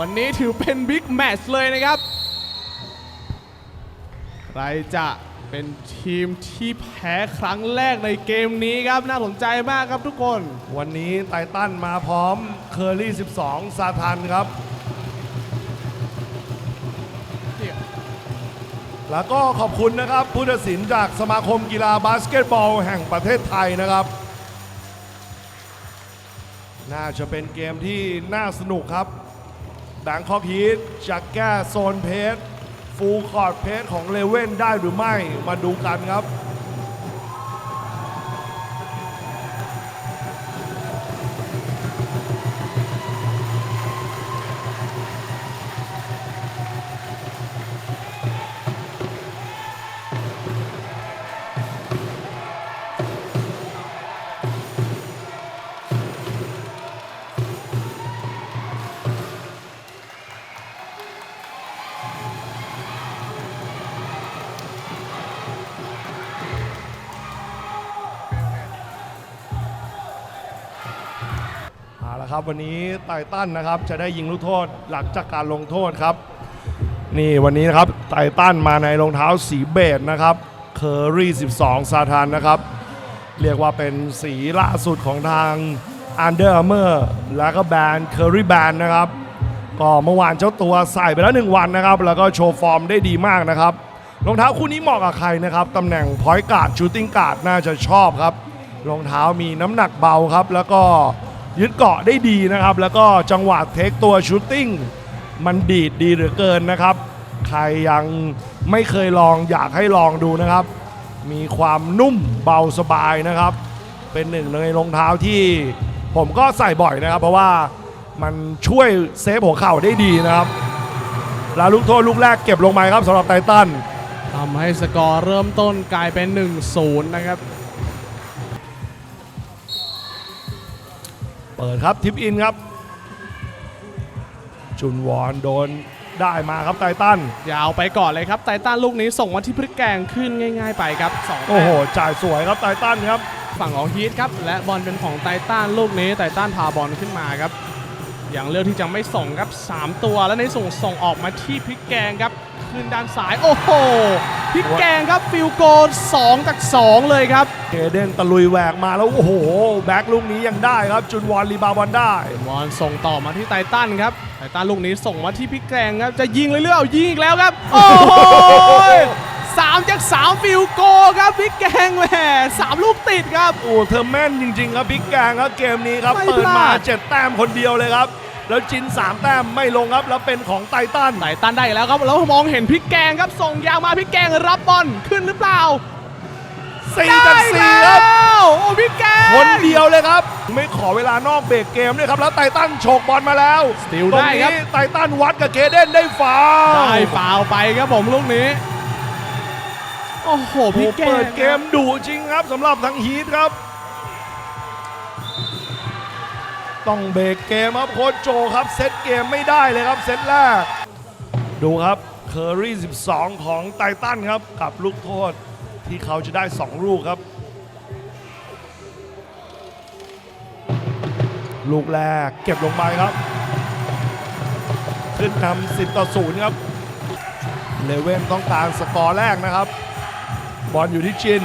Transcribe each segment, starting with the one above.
วันนี้ถือเป็นบิ๊กแมตช์เลยนะครับ ใครจะเป็นทีมที่แพ้ครั้งแรกในเกมนี้ครับ น่าสนใจมากครับทุกคน วันนี้ไททันมาพร้อมเคอรี่ 12 ซาทันครับ แล้วก็ขอบคุณนะครับผู้ตัดสินจากสมาคมกีฬาบาสเกตบอลแห่งประเทศไทยนะครับน่าจะเป็นเกมที่น่าสนุกครับ แบงคอกฮีทจะแก้โซนเพสฟูลคอร์ดเพสของเลเว่นได้หรือไม่มาดูกันครับ เอาละครับ วันนี้ไททันนะครับจะได้ยิงลูกโทษหลังจากการลงโทษครับ นี่วันนี้นะครับไททันมาในรองเท้าสีเบจนะครับเคอรี่ 12 ซาทานนะครับ เรียกว่าเป็นสีล่าสุดของทาง Under Armour แล้วก็แบรนด์ Curry Band นะครับ ก็เมื่อวานเจ้าตัวใส่ไปแล้ว 1 วันนะครับ แล้วก็โชว์ฟอร์มได้ดีมากนะครับรองเท้าคู่นี้เหมาะกับใครนะครับตำแหน่งพอยต์การ์ดชูตติ้งการ์ดน่าจะชอบครับรองเท้ามีน้ำหนักเบาครับ แล้วก็ ยึดเกาะได้ดีนะครับ แล้วก็จังหวะเทคตัวชูตติ้งมันดีดดีเหลือเกินนะครับ ใครยังไม่เคยลองอยากให้ลองดูนะครับ มีความนุ่มเบาสบายนะครับ เป็นหนึ่งในรองเท้าที่ผมก็ใส่บ่อยนะครับ เพราะว่ามันช่วยเซฟหัวเข่าได้ดีนะครับ แล้วลูกโทษลูกแรกเก็บลงมาครับสำหรับไททันทำให้สกอร์เริ่มต้นกลายเป็น 1-0 นะครับ เปิดครับทิปอินครับ จุนวอนโดนได้มาครับไททันยาวไปก่อนเลยครับไตตันลูกนี้ส่งมาที่พริกแกงขึ้นง่าย ๆ ไปครับสองแต้มโอ้โหจ่ายสวยครับไททันครับ ฝั่งของฮีทครับและบอลเป็นของไตตันลูกนี้ไตตันพาบอลขึ้นมาครับอ ย่างเลือกที่จะไม่ส่งครับ 3 ตัวแล้วในส่งส่งออกมาที่พริกแกงครับขึ้นด้านซ้ายโอ้โหพริกแกงครับฟิลโกล2จาก 2 เลยครับเคเดนตะลุยแหวกมาแล้วโอ้โห แบ็กลูกนี้ยังได้ครับ จุนวอนรีบาวด์บอลได้บอลส่งต่อมาที่ไตตันครับไตตันลูกนี้ส่งมาที่พริกแกงครับจะยิงเรื่อยๆเอายิงอีกแล้วครับ โอ้โหสามจากสามฟิลโกลครับพริกแกงแหมสามลูกติดครับ โอ้เธอแม่นจริง ๆ ครับพิกแกงครับเกมนี้ครับไม่เปิดพมาลาดเจ็ดแต้มคนเดียวเลยครับ แล้วจิน 3 แต้มไม่ลงครับแล้วเป็นของไททันไตตันได้อีกแล้วครับแล้วมองเห็นพริกแกงครับส่งยาวมาพริกแกงรับบอลขึ้นหรือเปล่าสี่ได้จากสี่ครับแล้วโอ้พริกแกงคนเดียวเลยครับ ไม่ขอเวลานอกเบรกเกมด้วยครับแล้วไททันโฉกบอลมาแล้วสติลตรงได้ครับนี้ไททันวัดกับเคเดนได้ฟาวได้ฟาวล์ไปครับผมลูกนี้โอ้โหพริโอ้กแกงเปิดเกมดุจริงครับสำหรับทางฮีทครับ ต้องเบรกเกมครับโค้ชโจครับเซตเกมไม่ได้เลยครับเซตแรก ดูครับเคอรี่ 12 ของไททันครับ กับลูกโทษที่เขาจะได้ 2 ลูกครับ ลูกแรกเก็บลงไปครับ ขึ้นนำ10 ต่อ 0 ครับเลเว่นต้องการสกอร์แรกนะครับ บอลอยู่ที่จิน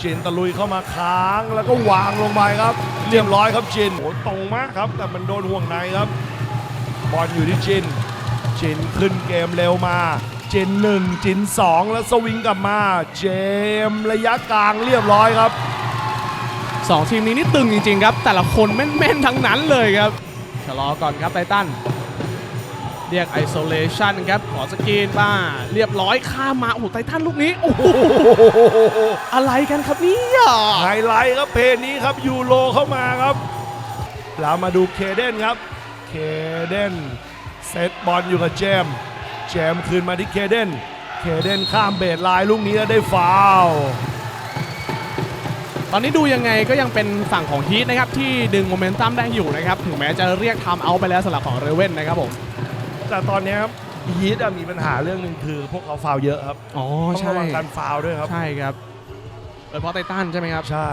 จินตะลุยเข้ามาค้างแล้วก็วางลงไปครับ เรียบร้อยครับจินโอ้ตรงมากครับ แต่มันโดนห่วงในครับ บอลอยู่ที่จิน จินขึ้นเกมเร็วมา จินหนึ่งจินสองแล้วสวิงกลับมา เจมส์ระยะกลางเรียบร้อยครับสองทีมนี้นี่ตึงจริงๆครับ แต่ละคนแม่นๆทั้งนั้นเลยครับชะลอก่อนครับไททัน เรียกไอโซเลชันครับ ขอสกรีนบ้า เรียบร้อยข้ามมา โอ้โหไททันลูกนี้ โอ้โหอะไรกันครับเนี่ยไฮไลท์ครับเพลงนี้ครับยูโรเข้ามาครับแล้วมาดูเคเดนครับ เคเดนเซตบอลอยู่กับเจมส์เจมส์คืนมาที่เคเดน เคเดนข้ามเบสไลน์ลูกนี้แล้วได้ฟาวล์ตอนนี้ดูยังไงก็ยังเป็นฝั่งของฮีทนะครับ ที่ดึงโมเมนตัมได้อยู่นะครับ ถึงแม้จะเรียกทำเอาไปแล้วสำหรับของเรเว่นนะครับผม แต่ตอนนี้ครับฮีทมีปัญหาเรื่องหนึ่งคือ พวกเขาฟาวล์เยอะครับอ๋อต้องใช่ระวังการฟาวล์ด้วยครับ ใช่ครับโดยเฉพาะไททันใช่ไหมครับ ใช่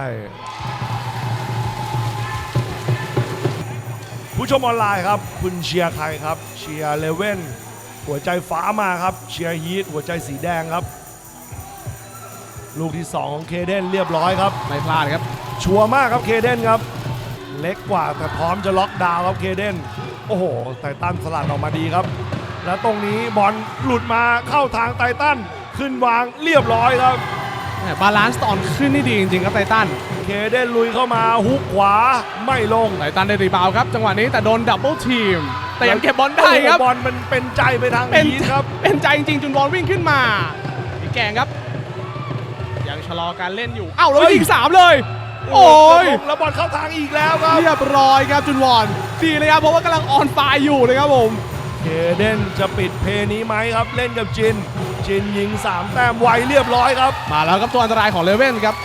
ผู้ชมออนไลน์ครับ คุณเชียร์ใครครับ เชียร์เลเว่นหัวใจฟ้ามาครับ เชียร์ฮีทหัวใจสีแดงครับ ลูกที่ 2 ของเคเดนเรียบร้อยครับ ไม่พลาดครับ ชัวร์มากครับเคเดนครับ เล็กกว่าแต่พร้อมจะล็อกดาวน์ครับเคเดน โอ้โห ไททันสลัดออกมาดีครับ แล้วตรงนี้บอลหลุดมาเข้าทางไททันขึ้นวางเรียบร้อยครับแหม่บาลานซ์ตอนขึ้นนี่ดีจริงๆครับไททันเคเดนลุยเข้ามาฮุกขวาไม่ลงไททันได้รีบาวด์ครับ จังหวะนี้แต่โดนดับเบิลทีม แต่ยังเก็บบอลได้ครับโอ้โหบอลมันเป็นใจไปทางเป็นนี้ครับ เป็นใจจริงๆจุนบอลวิ่งขึ้นมาพี่แกงครับ ยังชะลอการเล่นอยู่เอ้าแล้วเฮ้ยยิงสามเลย โอ้ยแล้วบอลเข้าทางอีกแล้วครับ เรียบร้อยครับจุนวอน ดีเลยครับเพราะว่ากำลังออนไฟอยู่เลยครับผมเคเดนจะปิดเพลย์นี้ไหมครับ เล่นกับจิน จินยิง 3 แต้มไวเรียบร้อยครับ มาแล้วครับตัวอันตรายของเลเว่นครับ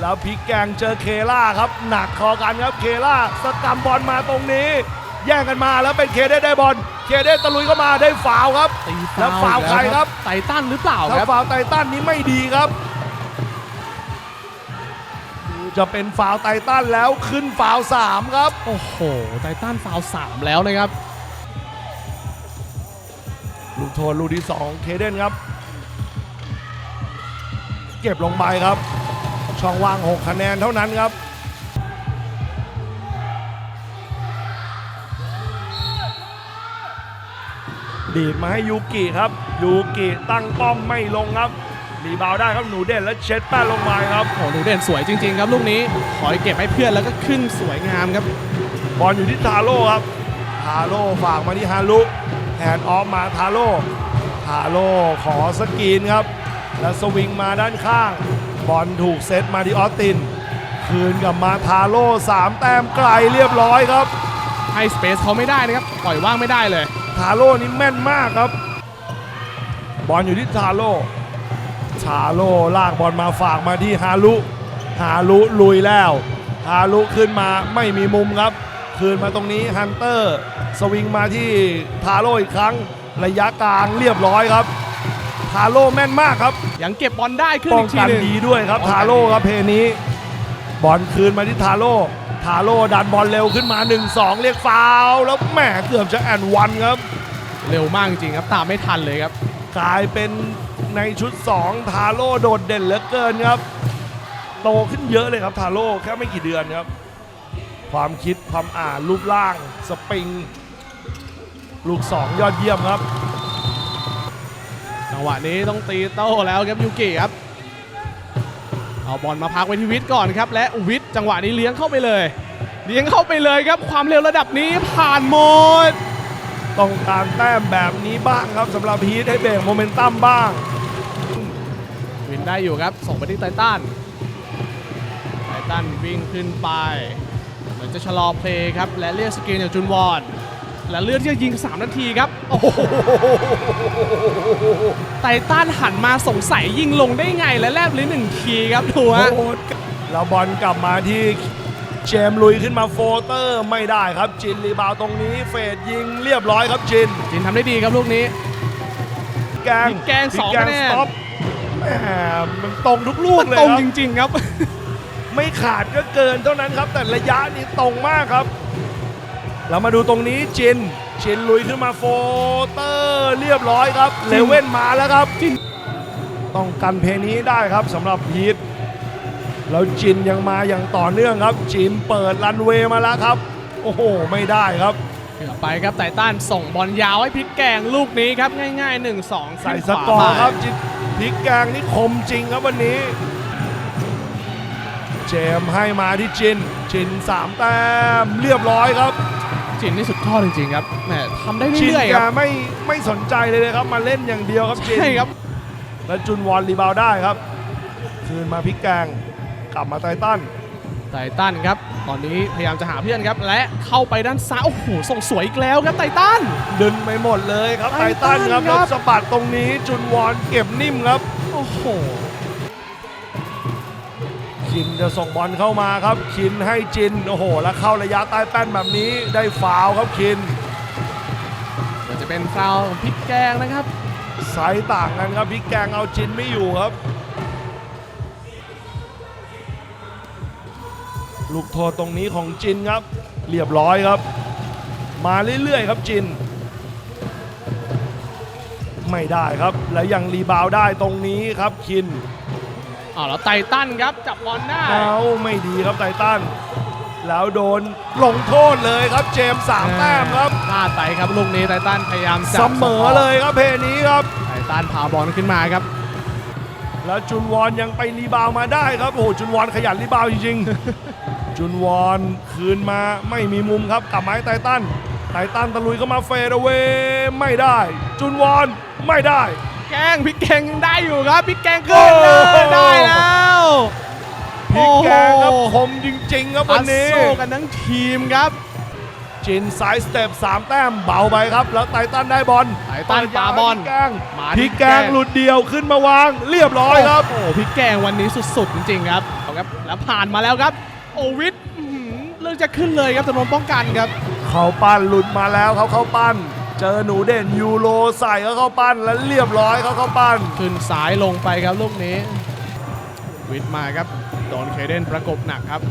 แล้วพลิกแกงเจอเคล่าครับ หนักคอกันครับเคล่าสกรรมบอลมาตรงนี้ แย่งกันมาแล้วเป็นเคเดนได้บอลเคเดนตะลุยเข้ามาได้ฟาวล์ครับ ตีแล้วฟาวล์ใครครับไททันหรือเปล่าถ้าครับฟาวล์ไททันนี้ไม่ดีครับดู จะเป็นฟาวล์ไททันแล้วขึ้นฟาวล์สามครับ โอ้โห ไททันฟาวล์สามแล้วนะครับ ลูกโทษลูกที่2เคเดนครับ เก็บลงไปครับ ช่องว่าง 6 คะแนนเท่านั้นครับดีดมาให้ยูกิครับ ยูกิตั้งป้อมไม่ลงครับ รีบาวด์ได้ครับหนูเด่นแล้วเช็ดแป้นลงมาครับโอ้โหหนูเด่นสวยจริง ๆ ครับลูกนี้ขอให้เก็บให้เพื่อนแล้วก็ขึ้นสวยงามครับบอลอยู่ที่ทาโร่ครับทาโร่ฝากมาที่ฮารุแฮนด์ออฟมาทาโร่ทาโร่ขอสกรีนครับ แล้วสวิงมาด้านข้างบอลถูกเซตมาที่ออสติน คืนกลับมาทาโร่สามแต้มไกลเรียบร้อยครับให้สเปซเขาไม่ได้นะครับปล่อยว่างไม่ได้เลย ทาโร่นี่แม่นมากครับ บอลอยู่ที่ทาโร่ ทาโร่ลากบอลมาฝากมาที่ฮารุฮารุลุยแล้ว ฮารุขึ้นมาไม่มีมุมครับ คืนมาตรงนี้ฮันเตอร์ สวิงมาที่ทาโร่อีกครั้ง ระยะกลางเรียบร้อยครับ ทาโร่แม่นมากครับยังเก็บบอลได้ขึ้นป้ออีงกทีกันหนึ่งดีด้วยครับป้องกันทาโร่ดีครับเพลย์นี้ บอลคืนมาที่ทาโร่ทาโร่ดันบอลเร็วขึ้นมา 1-2 เรียกฟาวล์แล้วแหมเกือบจะแอนวันครับ เร็วมากจริงๆครับ ตามไม่ทันเลยครับ กลายเป็น ในชุด 2 ทาโร่โดดเด่นเหลือเกินครับ โตขึ้นเยอะเลยครับทาโร่แค่ไม่กี่เดือนครับ ความคิดความอ่านรูปร่าง สปริง ลูก 2 ยอดเยี่ยมครับ จังหวะนี้ต้องตีโต้แล้วครับยูกิครับ เอาบอลมาพักไว้ที่วิทย์ก่อนครับ และวิทย์จังหวะนี้เลี้ยงเข้าไปเลย เลี้ยงเข้าไปเลยครับความเร็วระดับนี้ผ่านหมดต้องการแต้มแบบนี้บ้างครับสำหรับฮีทให้เบรกโมเมนตัมบ้างวิน ได้อยู่ครับ ส่งไปที่ไททันไททันวิ่งขึ้นไป เหมือนจะชะลอเพลย์ครับ และเรียกสกรีนจากจุนวอน และเลือกที่จะยิง 3 นาทีครับ โอ้โหไททันหันมาสงสัยยิงลงได้ไงและแลบลิ้นหนึ่งทีครับดูฮะโอ้โหแล้วบอลกลับมาที่เจมส์ลุยขึ้นมาโฟเตอร์ไม่ได้ครับจินรีบาวตรงนี้เฟดยิงเรียบร้อยครับจิน จินทำได้ดีครับลูกนี้ แกงพลิกแกงสองพลิคะแนนสต็อปแห มมันตรงทุกลูกเลยตรงครับจริง ๆ ครับ ไม่ขาดก็เกินเท่านั้นครับ แต่ระยะนี้ตรงมากครับ เรามาดูตรงนี้จินจินลุยขึ้นมาโฟเตอร์เรียบร้อยครับจิเลนเว่นมาแล้วครับจินต้องกันเพลงนี้ได้ครับสำหรับพีทแล้วจินยังมาอย่างต่อเนื่องครับ จินเปิดรันเวย์มาแล้วครับ โอ้โห ไม่ได้ครับเกือบไปครับไททันส่งบอลยาวให้พลิกแกงลูกนี้ครับง่าย ๆ 1 2ใส่สกอร์ครับจิน พลิกแกงนี่คมจริงครับวันนี้ เจมส์ให้มาที่จิน จินสามแต้มเรียบร้อยครับ จินนี่สุดยอดจริงๆครับแหมทำได้จินเรื่อยๆแกครับไม่ไม่สนใจเลยเลยครับ มาเล่นอย่างเดียวครับจิน ใช่ครับแล้วจุนวอนรีบาวด์ได้ครับ คืนมาพลิกแกงกลับมาไททัน ไททันครับ ตอนนี้พยายามจะหาเพื่อนครับ และเข้าไปด้านซ้ายโอ้โหส่งสวยอีกแล้วครับไททัน ดึงไปหมดเลยครับไทไททัทันนครับครัแล้บวสะบัดตรงนี้จุนวอนเก็บนิ่มครับ โอ้โหคินจะส่งบอลเข้ามาครับคินให้จินโอ้โห แล้วเข้าระยะใต้แป้นแบบนี้ได้ฟาวล์ครับคินเดี๋ยวจะเป็นฟาวล์ของพลิกแกงนะครับไซส์ต่างกันครับพลิกแกงเอาจินไม่อยู่ครับ ลูกโทษตรงนี้ของจินครับ เรียบร้อยครับ มาเรื่อยๆครับจิน ไม่ได้ครับ และยังรีบาวด์ได้ตรงนี้ครับคินอ้าวแล้วไททันครับจับบอลได้เอาไม่ดีครับไททันแล้วโดนลงโทษเลยครับเจมส์สามแต้มครับพลาดไปครับลูกนี้ไททันพยายามจับเสมอเลยครับเพลนี้ครับไททันพาบอลขึ้นมาครับ แล้วจุนวอนยังไปรีบาวด์มาได้ครับโอ้โหจุนวอนขยันรีบาวด์จริงๆ จุนวอนคืนมาไม่มีมุมครับกลับมาให้ไททันไททันตะลุยเข้ามาเฟดเอาไว้ไม่ได้ จุนวอนไม่ได้ แกงพี่แกงยังได้อยู่ครับพี่แกงขึ้นเลโอ้ยโหได้แล้วพลิกแกงครับโอ้โหคมจริงๆครับอัวันดนี้สู้กันทั้งทีมครับจินสายสเต็ป3แต้มเบาไปครับ แล้วไททันได้บอลไททันปาบอลพลิกแกงมาพที่ลิกแกงหลุดเดียวขึ้นมาวาง เรียบร้อยครับโอ้โหพี่แกงวันนี้สุดๆจริงๆครับเอาครับแล้วผ่านมาแล้วครับ โอวิทอื้อหือเรื่องจะขึ้นเลยครับจำนวนป้องกันครับ เขาปั้นหลุดมาแล้วเขาเข้าปั้น เจอหนูเด่นยูโรใส่เขาเข้าปั้นแล้วเรียบร้อยเขาเข้าปั้น ขึ้นสายลงไปครับลูกนี้ วิทย์มาครับโดนเคเดนประกบหนักครับ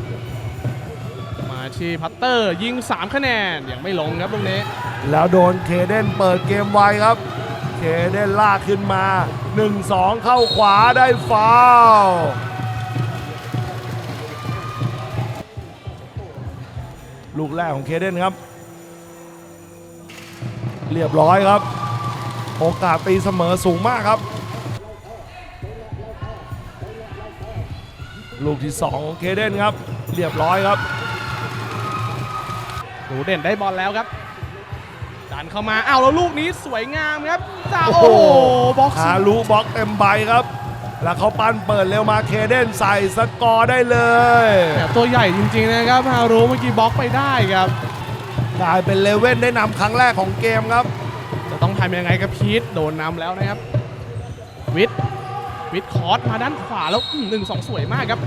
มาที่พัตเตอร์ยิง 3 คะแนนยังไม่ลงครับลูกนี้ แล้วโดนเคเดนเปิดเกมไวครับ เคเดนลากขึ้นมา 1-2 เข้าขวาได้ฟาวล์ ลูกแรกของเคเดนครับ เรียบร้อยครับ โอกาสตีเสมอสูงมากครับ ลูกที่2ของเคเดนครับ เรียบร้อยครับหนูเด่นได้บอลแล้วครับดันเข้ามาอ้าวแล้วลูกนี้สวยงามครับจ้าโอ้โอ้โหโหบ็อกซ์ฮารุบล็อกเต็มใบครับ แล้วเขาปั้นเปิดเร็วมาเคเดนใส่สกอร์ได้เลยแบบตัวใหญ่จริงๆนะครับฮารุเมื่อกี้บล็อกไปได้ครับกลายเป็นเลเว่นได้นำครั้งแรกของเกมครับ จะต้องทำยังไงกับพีทโดนนำแล้วนะครับ วิทย์วิทย์คอร์สมาด้านขวาแล้วอื้อหนึ่งสองสวยมากครับ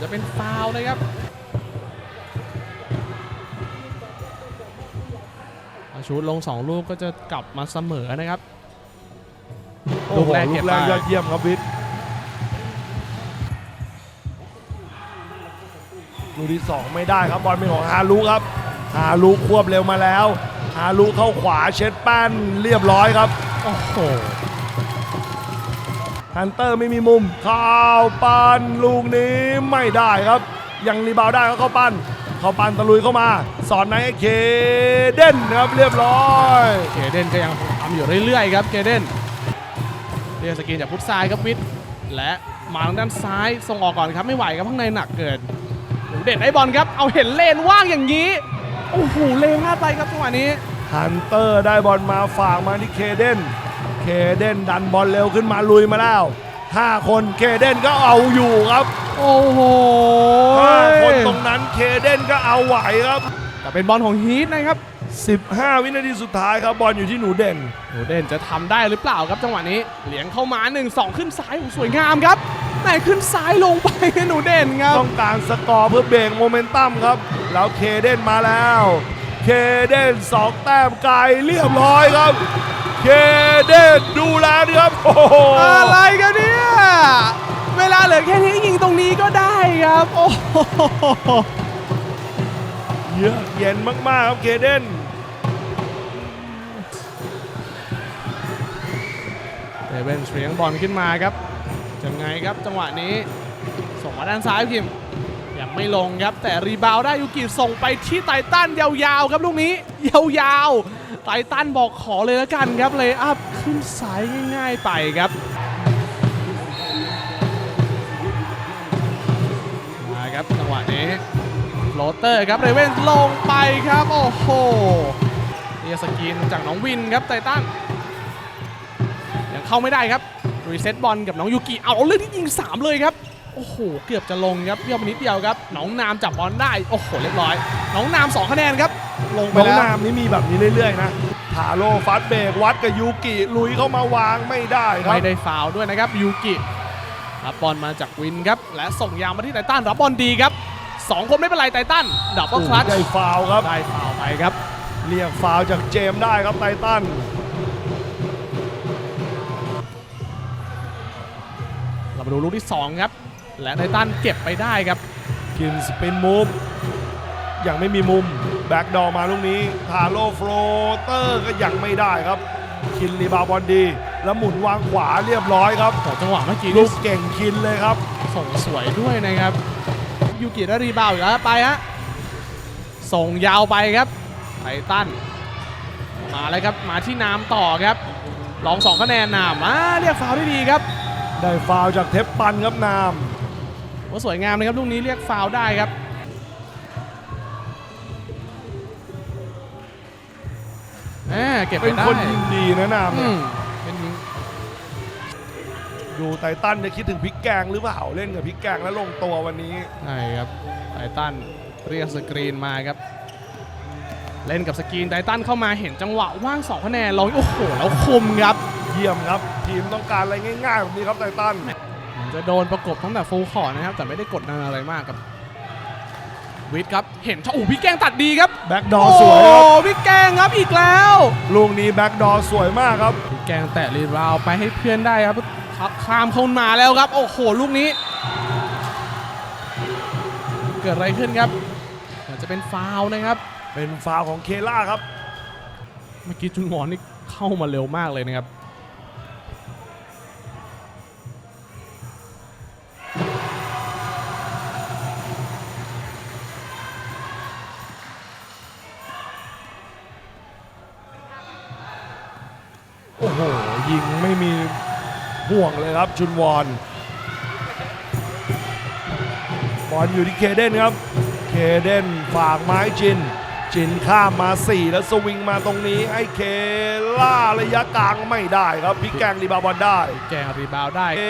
จะเป็นฟาวล์นะครับอาชูดลงสองลูกก็จะกลับมาเสมอนะครับโอ้โห ลูกแรกลูเก็บกแรกไปยอดเยี่ยมครับวิทย์ลูกที่2ไม่ได้ครับบอลเป็นของฮารุครับฮารุควบเร็วมาแล้วฮารุเข้าขวาเช็ดแป้นเรียบร้อยครับโอ้โหฮันเตอร์ไม่มีมุมเข้าวปันลูกนี้ไม่ได้ครับ ยังรีบาวด์ได้ก็เข้าปันเข้าปันตะลุยเข้ามา สอนในให้เคเดนครับเรียบร้อยเกเดนก็ยังทำอยู่เรื่อยๆครับเกเดน เรียกสกรีนจากพุทธซ้ายครับวิทย์และมาทางด้านซ้ายส่งออกก่อนครับไม่ไหวครับข้างในหนักเกินหนูเด่นได้บอลครับเอาเห็นเลนว่างอย่างนี้โอ้โหเลนพลาดไปครับจังหวะนี้ฮันเตอร์ได้บอลมาฝากมาที่เคเดนเคเดนดันบอลเร็วขึ้นมาลุยมาแล้ว5คนเคเดนก็เอาอยู่ครับ โอ้โห5คนตรงนั้นเคเดนก็เอาไหวครับ แต่เป็นบอลของฮีทนะครับ 15 วินาทีสุดท้ายครับบอลอยู่ที่หนูเด่นหนูเด่นจะทำได้หรือเปล่าครับจังหวะนี้เหลียงเข้ามา 1-2 ขึ้นซ้ายโอ้โหสวยงามครับแหม่ขึ้นซ้ายลงไปให้หนูเด่นครับ ต้องการสกอร์เพื่อเบรกโมเมนตัมครับ แล้วเคเดนมาแล้ว เคเดนสองแต้มไกลเรียบร้อยครับ เคเดนดูแลดีครับโอ้โห อะไรกันเนี่ย เวลาเหลือแค่นี้ยิงตรงนี้ก็ได้ครับ โอ้โห เยือกเย็นมาก ๆ ครับเคเดน เดเวนเสียงบอลขึ้นมาครับยังไงครับจังหวะนี้ส่งมาด้านซ้ายคิมยังไม่ลงครับแต่รีบาวด์ได้ยูกิส่งไปที่ไททันยาวๆครับลูกนี้ยาวๆไททันบอกขอเลยแล้วกันครับเลยอัพขึ้นสายง่ายๆไปครับมาครับจังหวะนี้โรเตอร์ครับเรเวนลงไปครับโอ้โหเรียสกินจากน้องวินครับไททัน เข้าไม่ได้ครับรีเซ็ตบอลกับน้องยูกิเอาเรื่องที่ยิง 3 เลยครับโอ้โหเกือบจะลงครับเบี้ยวไปนิดเดียวครับน้องนามจับบอลได้โอ้โหเรียบร้อย น้องนาม2คะแนนครับลงไปน้องแล้วนามนี่มีแบบนี้เรื่อยๆนะทาโร่ฟัดเบรกวัดกับยูกิลุยเข้ามาวางไม่ได้ครับไม่ได้ฟาวล์ด้วยนะครับยูกิรับบอลมาจากวินครับและส่งยาวมาที่ไททันรับบอลดีครับ2คนไม่เป็นไรไททันดับเบิลคลัตช์ได้ฟาวล์ครับได้ฟาวล์ไปครับเรียกฟาวล์จากเจมส์ได้ครับไททัน เรามาดูลูกที่ 2 ครับ และไททันเก็บไปได้ครับ กินสปินมูฟยังไม่มีมุม แบ็กดอมาลูกนี้ทาโร่โฟลเตอร์ก็ยังไม่ได้ครับ คินรีบาวบอลดี แล้วหมุนวางขวาเรียบร้อยครับโอ้จังหวะเมื่อกี้ลูนี่กเก่งคินเลยครับ ส่งสวยด้วยนะครับยูกิได้รีบาวด์อีกแล้วไปฮะส่งยาวไปครับไททันมาเลยครับมาที่นามต่อครับลองสองคะแนนนามมาเรียกฟาวล์ได้ดีครับ ได้ฟาวล์จากเทปปันครับนามว่าสวยงามนะครับลูกนี้เรียกฟาวล์ได้ครับแหมเก็บไปเป็นได้คนยิงดีนะนามอืเนี่ยมเป็นยิงดูไททันจะคิดถึงพริกแกงหรือเปล่าเล่นกับพริกแกงแล้วลงตัววันนี้ใช่ครับไททันเรียกสกรีนมาครับ เล่นกับสกรีนไททันเข้ามาเห็นจังหวะว่างสองคะแนนลองโอ้โหแล้วคมครับ เยี่ยมครับ ทีมต้องการอะไรง่ายๆแบบนี้ครับไททันจะโดนประกบตั้งแต่ฟูลคอร์ดนะครับ แต่ไม่ได้กดดันอะไรมากครับ วิทย์ครับ เห็นช่องอูพี่แกล้งตัดดีครับแบ็กดอสวยครับ โอ้พี่แกล้งครับอีกแล้ว ลูกนี้แบ็กดอสวยมากครับพี่แกล้งแตะรีบาวไปให้เพื่อนได้ครับข้ามเข้ามาแล้วครับ โอ้โหลูกนี้ เกิดอะไรขึ้นครับเหมือนจะเป็นฟาวล์นะครับ เป็นฟาวล์ของเคล่าครับ เมื่อกี้จุนหมอนนี่เข้ามาเร็วมากเลยนะครับ โอ้โห ยิงไม่มีห่วงเลยครับชุนวอนบอลอยู่ที่เคเดนครับ เคเดนฝากไม้จิน จินข้ามมา 4 แล้วสวิงมาตรงนี้ให้เคล่าระยะกลางไม่ได้ครับพิกแกงรีบาวบอลได้ แกล้งรีบาวได้ เค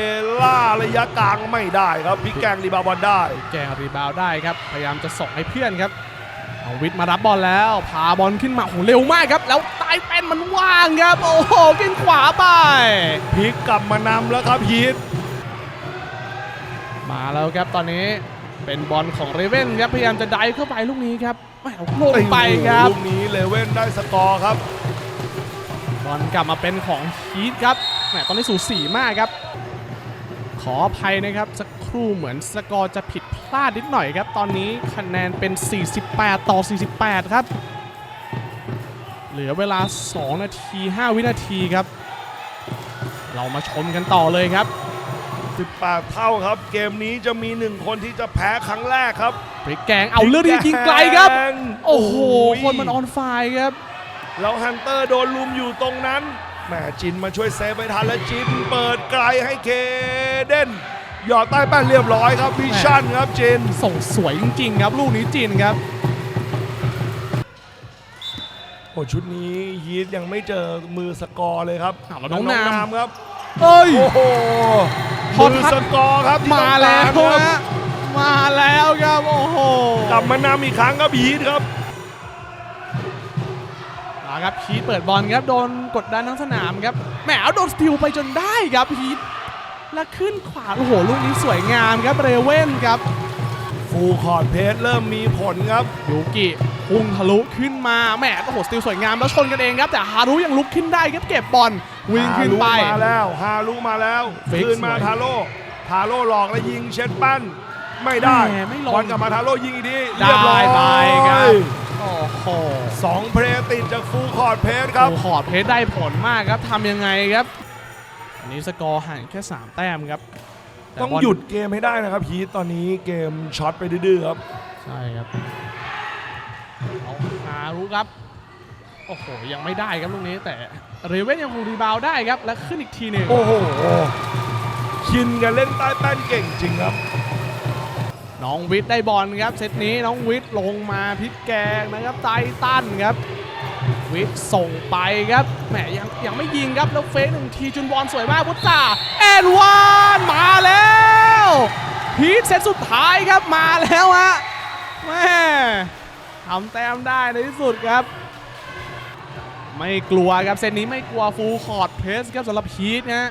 ล่าระยะกลางไม่ได้ครับพิกแกงรีบาวบอลได้ แกล้งรีบาวได้ครับ พยายามจะส่งให้เพื่อนครับเอาวิทย์มารับบอลแล้ว พาบอลขึ้นมาโอ้โหเร็วมากครับ แล้ว ใต้เป็นมันว่างครับ โอ้โหขึ้นขวาไปพลิกกลับมานำแล้วครับฮีทมาแล้วครับตอนนี้เป็นบอลของเรเว่นครับพยายามจะไดฟ์เข้าไปลูกนี้ครับแหมลงไปครับลูกนี้เลเว่นได้สกอร์ครับบอลกลับมาเป็นของฮีทครับแหมตอนนี้สูสีมากครับ ขออภัยนะครับสักครู่เหมือนสกอร์จะผิดพลาดนิดหน่อยครับ ตอนนี้คะแนนเป็น 48 ต่อ 48 ครับ เหลือเวลา 2 นาที 5 วินาทีครับ เรามาชมกันต่อเลยครับ 18 เท่าครับ เกมนี้จะมีหนึ่งคนที่จะแพ้ครั้งแรกครับ พริกแกงเอาเลือดที่ยิงไกลครับแกงโอ้โหคนมันออนไฟครับ แล้วฮันเตอร์โดนลุมอยู่ตรงนั้นแหมจินมาช่วยเซฟไปทันแล้วจินเปิดไกลให้เคเดนหยอดใต้แป้นเรียบร้อยครับวิชั่นครับจิน ส่งสวยจริงๆครับ ลูกนี้จีนครับ โอ้ชุดนี้ยีดยังไม่เจอมือสกอร์เลยครับอ้าวแล้วน้องนาม ครับเอ้ย โอ้โหพอมือทัดสกอร์ครับที่มาต้องแล้วการครับฮะมาแล้วครับโอ้โหกลับมานำอีกครั้งครับยีดครับ มาครับพีทเปิดบอลครับโดนกดดันทั้งสนามครับแหมเอาโดนสติลไปจนได้ครับพีทแล้วขึ้นขวาโอ้โหลูกนี้สวยงามครับเรเว่นครับ ฟูลคอร์ดเพสเริ่มมีผลครับ ยูกิ พุ่งทะลุขึ้นมาแหมโอ้โหสติลสวยงามแล้วชนกันเองครับ แต่ฮารุยังลุกขึ้นได้ครับเก็บบอลวิ่งขึ้นไปฮารุมาแล้วฮารุมาแล้วฟิกคืนมาสวยทาโร่ทาโร่หลอกแล้วยิงเช็ดปั้นไม่ได้แหมไม่ลงบอลกลับมาทาโร่ยิงอีกทีได้เรียบร้อยไปครับโอ้โหสองเพลย์ติดจากฟูลคอร์ดเพสครับโอ้โหขอดเพชรได้ผลมากครับทำยังไงครับ อันนี้สกอร์ห่างแค่ 3 แต้มครับแต้องบลหยุดเกมให้ได้นะครับพีทตอนนี้เกมช็อตไปดื้อๆครับ ใช่ครับ เอาหารู้ครับ โอ้โห ยังไม่ได้ครับลูกนี้แต่เรเว่นยังคงรีบาวด์ได้ครับ และขึ้นอีกทีหนึ่งโอ้โหชินกันเล่นใต้แป้นเก่งจริงครับ น้องวิทย์ได้บอลครับเซตนี้น้องวิทย์ลงมาพลิกแกงนะครับไตตันครับ วิทย์ส่งไปครับแหมยังยังไม่ยิงครับแล้วเฟกหนึ่งทีจุนบอลสวยมากพุทธาแอนวานมาแล้วพีทเซตสุดท้ายครับมาแล้วฮะแม่ทำแต้มได้ในที่สุดครับ ไม่กลัวครับเซตนี้ไม่กลัวฟูลคอร์ดเพสครับสำหรับพีทนะฮะ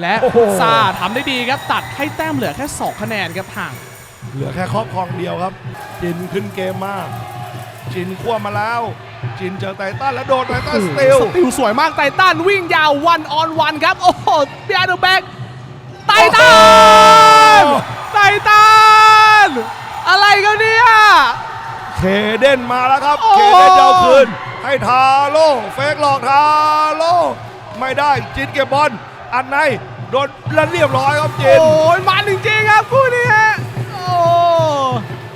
และโอ้โหซาทำได้ดีครับ ตัดให้แต้มเหลือแค่ 2 คะแนนครับห่าง เหลือแค่ครอบครองเดียวครับ จินขึ้นเกมมาก จินขั้วมาแล้ว จินเจอไททันแล้วโดนไททันสติลสติลสวยมากไททันวิ่งยาววันออนวันครับ โอ้โหเบียร์ดแบ็กไททันไททัน อะไรกันเนี่ย เคเดนมาแล้วครับ โอ้ เคเดนเดียวคืน ให้ทาโร่เฟกหลอกทาโร่ไม่ได้จินเก็บบอลอันในโดนแล้วเรียบร้อยครับจิน โอ้ยมันจริงๆครับคู่นี้ฮะโอ้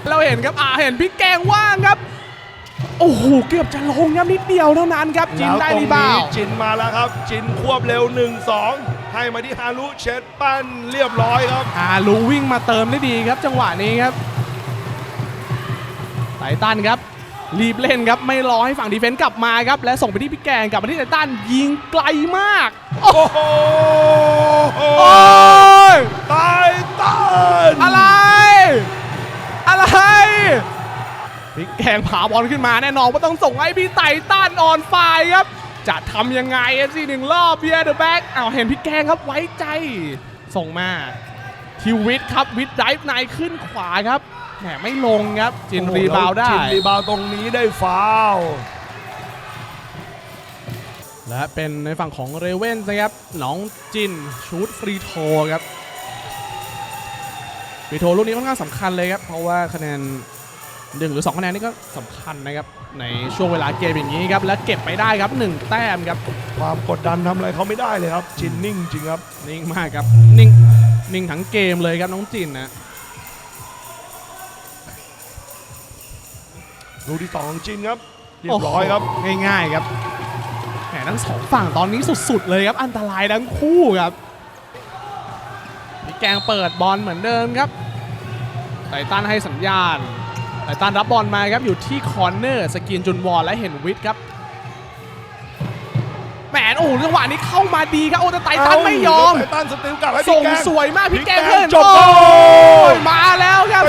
เราเห็นครับอ่าเห็นพี่แกงว่างครับ โอ้โหเกือบจะลงครับนิดเดียวเท่านั้นครับจินได้แล้วตรรีงบานี้วด์จินมาแล้วครับ จินควบเร็ว 1-2 ให้มาที่ฮารุเช็ดปั้นเรียบร้อยครับอาลูวิ่งมาเติมได้ดีครับ จังหวะนี้ครับ ไททันครับรีบเล่นครับไม่รอให้ฝั่งดีเฟนส์กลับมาครับและส่งไปที่พี่แกงกลับมาที่ไททันยิงไกลมาก โอ้โหโอ้ยตายตันอะไร อะไรพี่แกงผาบอลขึ้นมาแน่นอนว่าต้องส่งให้พี่ไต่ต้านออนไฟครับ จะทำยังไงเอฟซีหนึ่งรอบเบียร์เดอะแบ็กอ้าวเห็นพี่แกงครับไว้ใจ ส่งมาทิววิทครับวิทไดฟ์ในขึ้นขวาครับ แหมไม่ลงครับ จินรีบาวด์ได้จินรีบาวด์ตรงนี้ได้ฟาวล์และเป็นในฝั่งของเรเวนนะครับน้องจินชูดฟรีโทครับฟรีโทลูกนี้ค่อนข้างสำคัญเลยครับ เพราะว่าคะแนนหนึ่งหรือ2คะแนนนี่ก็สำคัญนะครับ ในช่วงเวลาเกมอย่างนี้ครับ และเก็บไปได้ครับ1แต้มครับ ความกดดันทำอะไรเขาไม่ได้เลยครับ จินนิ่งจริงครับ นิ่งมากครับ นิ่งนิ่งทั้งเกมเลยครับน้องจินนะ ลูกที่สองของจินครับเรียบร้อยครับโโหง่ายๆครับแหมทั้งสองฝั่งตอนนี้สุดๆเลยครับอันตรายทั้งคู่ครับมีแกงเปิดบอลเหมือนเดิมครับไททันให้สัญญาณไททันรับบอลมาครับอยู่ที่คอร์เนอร์สกรีนจุนวอลและเห็นวิทย์ครับแหมโอ้โหจังหวะนี้เข้ามาดีครับโอ้แต่ไททันไม่ยอมไททันสติลกลับให้ส่พี่งแกงสวยมากพี่แกงพี่แกงเพิ่นจบโอ้โอ้ยมาแล้วครับ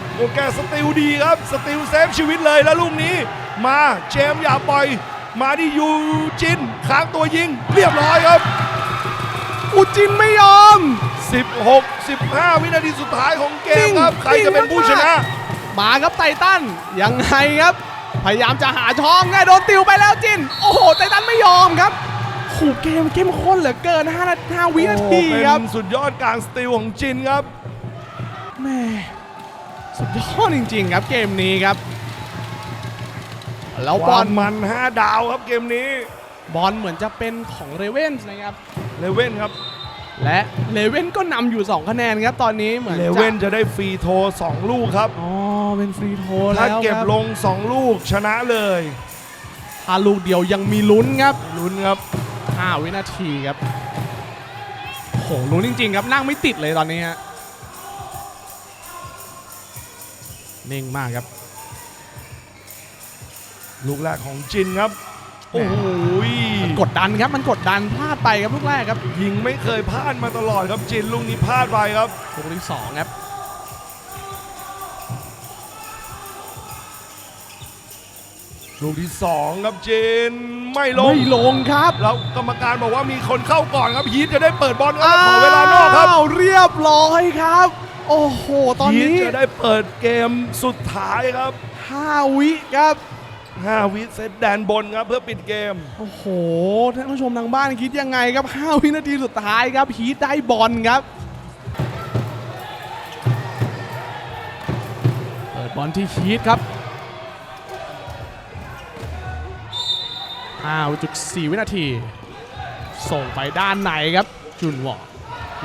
ครับโอแกสติลดีครับ สติลเซฟชีวิตเลยแล้วลูกนี้ มาเจมส์อย่าปล่อย มาที่ยูจินค้างตัวยิง เรียบร้อยครับอุจินไม่ยอม 16 15 วินาทีสุดท้ายของเกมครับ ใครจะเป็นผู้ชนะ มาครับไททันยังไงครับ พยายามจะหาช่องไงโดนติวไปแล้วจิน โอ้โหไททันไม่ยอมครับขู่เกมเข้มข้นเหลือเกิน5นาที5วินาทีโอ้ครับเป็นสุดยอดการสติลของจินครับแม่ สุดยอดจริง ๆ ครับเกมนี้ครับ แล้วบบออลลมัน 5 ดาวครับเกมนี้ บอลเหมือนจะเป็นของเรเวนส์นะครับเลเว่นครับ และเลเว่นก็นำอยู่ 2 คะแนนครับตอนนี้เหมือนเลจะเว่นจะได้ฟรีโทร2ลูกครับ อ๋อ เป็นฟรีโทรถ้าแล้วเก็บครับลง 2 ลูกชนะเลยถ้าลูกเดียวยังมีลุ้นครับลุ้นครับ5วินาทีครับโหลุ้นจริง ๆ ครับนั่งไม่ติดเลยตอนนี้ฮะ นิ่งมากครับ ลูกแรกของจินครับ โอ้โหมันกดดันครับ มันกดดันพลาดไปครับลูกแรกครับ ยิงไม่เคยพลาดมาตลอดครับจินลูกนี้พลาดไปครับลูกที่สองครับลูกที่สองครับจินไม่ลงไม่ลงครับ แล้วกรรมการบอกว่ามีคนเข้าก่อนครับฮีทจะได้เปิดบอลครับขอเวลานอกครับอ้าวเรียบร้อยครับ โอ้โห ตอนฮีนี้ทจะได้เปิดเกมสุดท้ายครับ 5 วิครับ 5 วิเซตแดนบนครับเพื่อปิดเกม โอ้โห ท่านผู้ชมทางบ้านคิดยังไงครับ 5 วินาทีสุดท้ายครับฮีทได้บอลครับ เปิดบอลที่ฮีทครับ 5.4 วินาที ส่งไปด้านไหนครับ จุนวอร์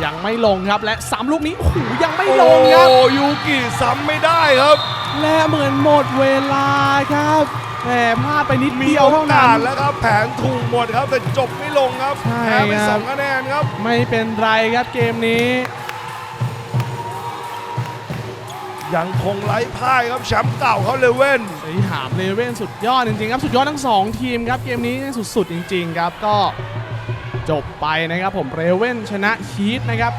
ยังไม่ลงครับและสามลูกนี้โอ้โหยังไม่ลงครับโอ้ยูกิซ้ำไม่ได้ครับ และเหมือนหมดเวลาครับแหมพลาดไปนิดมีเดียวโอเท่ากานั้สน แล้วครับ แผนถูกหมดครับ แต่จบไม่ลงครับใช่แพ้ไปครับ สองคะแนนครับ ไม่เป็นไรครับเกมนี้ ยังคงไร้พ่ายครับแชมป์เก่าเขาเลเว่นสถามเลเว่นสุดยอดจริงๆครับ สุดยอดทั้งสองทีมครับ เกมนี้สุดๆจริง ๆ ครับ ก็ จบไปนะครับผมเรเว่นชนะชีตนะครับ